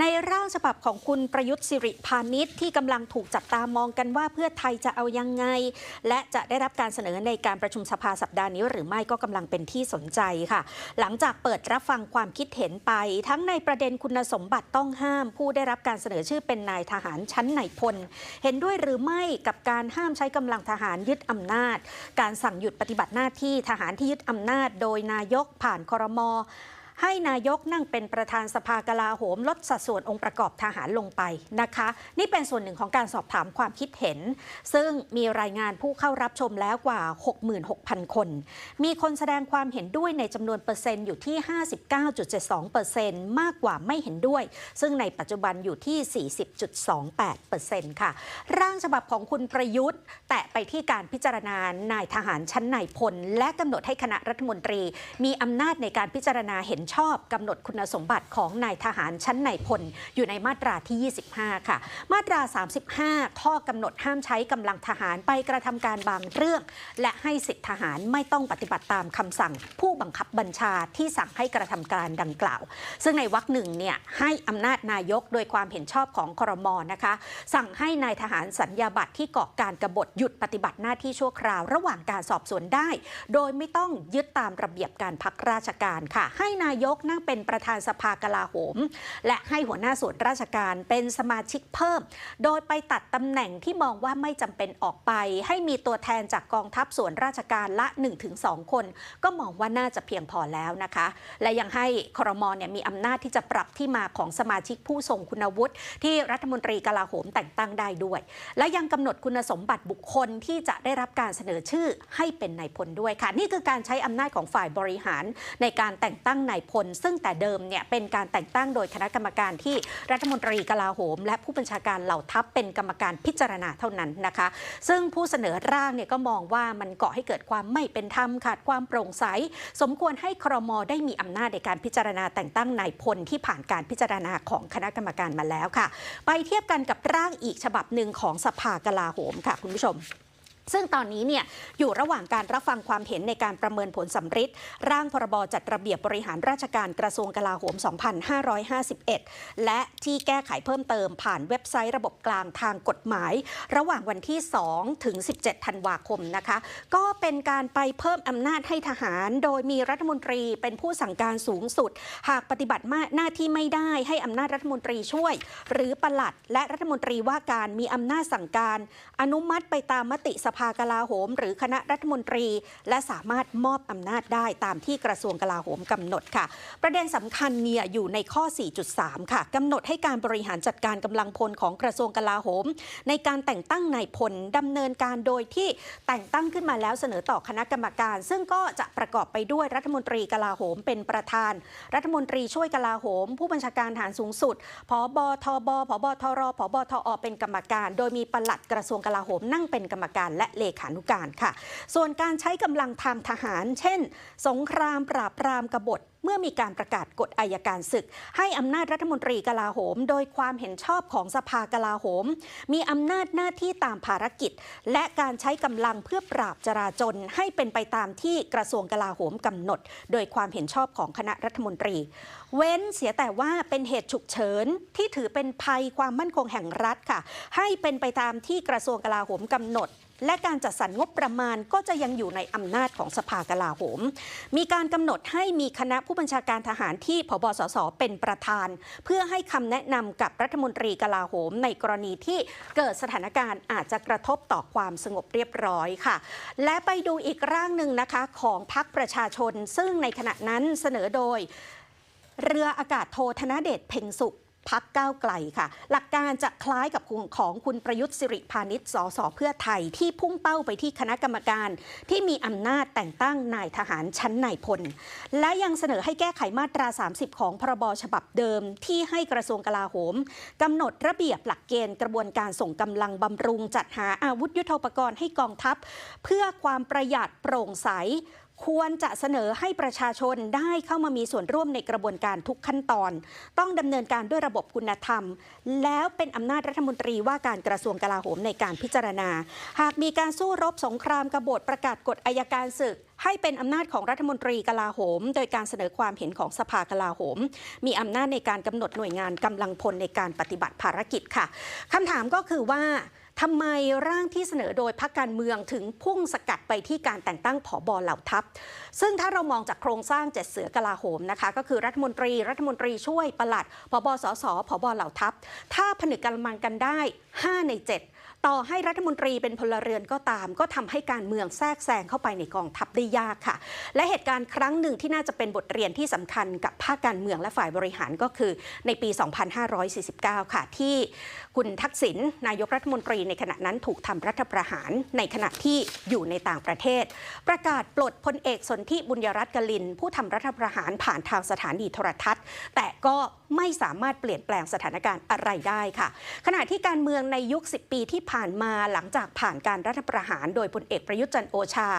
ในร่างฉบับของคุณประยุทธ์สิริพานิชที่กำลังถูกจับตามองกันว่าเพื่อไทยจะเอายังไง และจะได้รับการเสนอในการประชุมสภาสัปดาห์นี้หรือไม่ก็กำลังเป็นที่สนใจค่ะ หลังจากเปิดรับฟังความคิดเห็นไป ทั้งในประเด็นคุณสมบัติต้องห้าม ผู้ได้รับการเสนอชื่อเป็นนายทหารชั้นนายพล เห็นด้วยหรือไม่กับการห้ามใช้กำลังทหารยึดอำนาจ การสั่งหยุดปฏิบัติหน้าที่ทหารที่ยึดอำนาจ โดยนายกผ่านครมอ ให้นายกนั่งเป็นประธานสภากลาโหม ลดสัดส่วนองค์ประกอบทหารลงไปนะคะ นี่เป็นส่วนหนึ่งของการสอบถามความคิดเห็น ซึ่งมีรายงานผู้เข้ารับชมแล้วกว่า 66,000 คน มีคนแสดงความเห็นด้วยในจำนวนเปอร์เซ็นต์อยู่ที่ 59.72เปอร์เซ็นต์มากกว่าไม่เห็นด้วย ซึ่งในปัจจุบันอยู่ที่ 40.28เปอร์เซ็นต์ค่ะ ร่างฉบับของคุณประยุทธ์ แตะไปที่การพิจารณานายทหารชั้นนายพล และกำหนดให้คณะรัฐมนตรี มีอำนาจในการพิจารณาเห็นชอบกำหนดคุณสมบัติของนายทหารชั้นนายพลอยู่ในมาตราที่ 25 ค่ะ มาตรา 35 ข้อกำหนดห้ามใช้กำลังทหารไปกระทำการบางเรื่อง และให้สิทธิทหารไม่ต้องปฏิบัติตามคำสั่ง ผู้บังคับบัญชาที่สั่งให้กระทำการดังกล่าว ซึ่งในวรรคหนึ่งเนี่ยให้อำนาจนายกโดยความเห็นชอบของครมนะคะ สั่งให้นายทหารสัญญาบัตรที่ก่อการกบฏหยุดปฏิบัติหน้าที่ชั่วคราว ระหว่างการสอบสวนได้ โดยไม่ต้องยึดตามระเบียบการพักราชการค่ะ ให้นายยกนั่งเป็นประธานสภากลาโหม และให้หัวหน้าส่วนราชการเป็นสมาชิกเพิ่ม โดยไปตัดตำแหน่งที่มองว่าไม่จำเป็นออกไป ให้มีตัวแทนจากกองทัพส่วนราชการละ 1-2 คน ก็มองว่าน่าจะเพียงพอแล้วนะคะ และยังให้ครมเนี่ยมีอำนาจที่จะปรับที่มาของสมาชิกผู้ทรงคุณวุฒิที่รัฐมนตรีกลาโหมแต่งตั้งได้ด้วย และยังกำหนดคุณสมบัติบุคคลที่จะได้รับการเสนอชื่อให้เป็นนายพลด้วยค่ะ นี่คือการใช้อำนาจของฝ่ายบริหารในการแต่งตั้งนายพล ซึ่งแต่เดิมเนี่ยเป็นการแต่งตั้งโดยคณะกรรมการที่รัฐมนตรีกลาโหม และผู้บัญชาการเหล่าทัพเป็นกรรมการพิจารณาเท่านั้นนะคะ ซึ่งผู้เสนอร่างเนี่ยก็มองว่ามันก่อให้เกิดความไม่เป็นธรรมขาดความโปร่งใส สมควรให้ครมได้มีอำนาจในการพิจารณาแต่งตั้งนายพลที่ผ่านการพิจารณาของคณะกรรมการมาแล้วค่ะ ไปเทียบกันกับร่างอีกฉบับหนึ่งของสภากลาโหมค่ะคุณผู้ชม ซึ่งตอนนี้เนี่ยอยู่ระหว่างการรับฟังความเห็นในการประเมินผลสำริดร่างพรบจัดระเบียบบริหารราชการกระทรวงกลาโหม 2551 และที่แก้ไขเพิ่มเติมผ่านเว็บไซต์ระบบกลางทางกฎหมาย ระหว่างวันที่ 2 ถึง 17 ธันวาคมนะคะ ก็เป็นการไปเพิ่มอำนาจให้ทหาร โดยมีรัฐมนตรีเป็นผู้สั่งการสูงสุด หากปฏิบัติหน้าที่ไม่ได้ให้อำนาจรัฐมนตรีช่วย หรือปลัด และรัฐมนตรีว่าการมีอำนาจสั่งการ อนุมัติไปตามมติสภากลาโหม หรือคณะรัฐมนตรี และสามารถมอบอำนาจได้ตามที่กระทรวงกลาโหมกำหนดค่ะ ประเด็นสำคัญเนี่ยอยู่ในข้อ 4.3 ค่ะกำหนดให้การบริหารจัดการกำลังพลของกระทรวงกลาโหม ในการแต่งตั้งนายพลดำเนินการโดยที่แต่งตั้งขึ้นมาแล้วเสนอต่อคณะกรรมการ ซึ่งก็จะประกอบไปด้วยรัฐมนตรีกลาโหม เป็นประธาน รัฐมนตรีช่วยกลาโหม ผู้บัญชาการฐานสูงสุดผบทบผบทรผบทอเป็นกรรมการ โดยมีปลัดกระทรวงกลาโหมนั่งเป็นกรรมการและเลขานุการค่ะ ส่วนการใช้กำลังทางทหาร เช่น สงครามปราบปรามกบฏเมื่อมีการประกาศกฎอายการศึก ให้อำนาจรัฐมนตรีกลาโหม โดยความเห็นชอบของสภากลาโหม มีอำนาจหน้าที่ตามภารกิจ และการใช้กำลังเพื่อปราบจราจนให้เป็นไปตามที่กระทรวงกลาโหมกำหนด โดยความเห็นชอบของคณะรัฐมนตรี เว้นเสียแต่ว่าเป็นเหตุฉุกเฉินที่ถือเป็นภัยความมั่นคงแห่งรัฐค่ะ ให้เป็นไปตามที่กระทรวงกลาโหมกำหนด และการจัดสรรงบประมาณก็จะยังอยู่ในอำนาจของสภากลาโหม มีการกำหนดให้มีคณะผู้บัญชาการทหารที่พบสสเป็นประธาน เพื่อให้คำแนะนำกับรัฐมนตรีกลาโหม ในกรณีที่เกิดสถานการณ์อาจจะกระทบต่อความสงบเรียบร้อยค่ะ และไปดูอีกร่างหนึ่งนะคะของพรรคประชาชน ซึ่งในขณะนั้นเสนอโดย เรืออากาศโทธนเดชเพ็งสุข พักก้าวไกลค่ะ หลักการจะคล้ายกับของคุณประยุทธ์สิริพานิชสสเพื่อไทยที่พุ่งเป้าไปที่คณะกรรมการ ที่มีอำนาจแต่งตั้งนายทหารชั้นนายพล และยังเสนอให้แก้ไขมาตรา 30 ของพรบฉบับเดิม ที่ให้กระทรวงกลาโหมกำหนดระเบียบหลักเกณฑ์กระบวนการส่งกำลังบำรุง จัดหาอาวุธยุทโธปกรณ์ให้กองทัพ เพื่อความประหยัดโปร่งใส ควรจะเสนอให้ประชาชนได้เข้ามามีส่วนร่วมในกระบวนการทุกขั้นตอน ต้องดำเนินการด้วยระบบคุณธรรม แล้วเป็นอำนาจรัฐมนตรีว่าการกระทรวงกลาโหมในการพิจารณา หากมีการสู้รบสงครามกบฏประกาศกฎอายการศึกให้เป็นอำนาจของรัฐมนตรีกลาโหม โดยการเสนอความเห็นของสภากลาโหม มีอำนาจในการกำหนดหน่วยงานกำลังพลในการปฏิบัติภารกิจค่ะคำถามก็คือว่า ทำไมร่างที่เสนอโดยพรรคการเมืองถึงพุ่งสกัดไปที่การแต่งตั้งผอบอเหล่าทัพ ซึ่งถ้าเรามองจากโครงสร้างเจ็ดเสือกลาโหมนะคะ ก็คือรัฐมนตรี รัฐมนตรีช่วยปลัดผบสสผบเหล่าทัพ ถ้าผนึกกำลังกันได้ 5 ใน 7 ต่อให้รัฐมนตรีเป็นพลเรือนก็ตาม ก็ทำให้การเมืองแทรกแซงเข้าไปในกองทัพได้ยากค่ะ และเหตุการณ์ครั้งหนึ่งที่น่าจะเป็นบทเรียนที่สำคัญกับภาคการเมืองและฝ่ายบริหารก็คือในปี 2549 ค่ะ ที่คุณทักษิณนายกรัฐมนตรีในขณะนั้นถูกทำรัฐประหารในขณะที่อยู่ในต่างประเทศ ประกาศปลดพลเอกสนธิบุญยรัตน์กลิน ผู้ทำรัฐประหารผ่านทางสถานีโทรทัศน์ แต่ก็ ไม่สามารถเปลี่ยนแปลงสถานการณ์อะไรได้ค่ะ ขณะที่การเมืองในยุค 10 ปีที่ผ่านมาหลังจากผ่านการรัฐประหาร โดยพลเอกประยุทธ์จันโอชา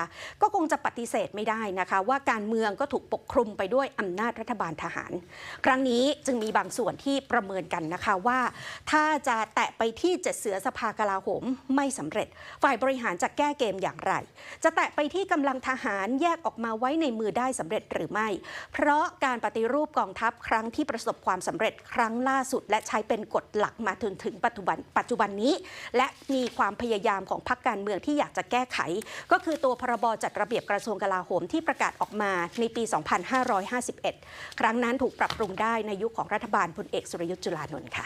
ก็คงจะปฏิเสธไม่ได้นะคะ ว่าการเมืองก็ถูกปกคลุมไปด้วยอำนาจรัฐบาลทหาร ครั้งนี้จึงมีบางส่วนที่ประเมินกันนะคะว่า ถ้าจะแตะไปที่เจ็ดเสือสภากลาโหมไม่สำเร็จ ฝ่ายบริหารจะแก้เกมอย่างไร จะแตะไปที่กำลังทหารแยกออกมาไว้ในมือได้สำเร็จหรือไม่ เพราะการปฏิรูปกองทัพครั้งที่ประสบความสำเร็จครั้งล่าสุด และใช้เป็นกฎหลักมาถึงถึงปัจจุบันปัจจุบันนี้ และมีความพยายามของพรรคการเมืองที่อยากจะแก้ไข ก็คือตัวพรบจัดระเบียบกระทรวงกลาโหมที่ประกาศออกมาในปี 2551 ครั้งนั้นถูกปรับปรุงได้ในยุคของรัฐบาลพลเอกสุรยุทธ์จุลานนท์ค่ะ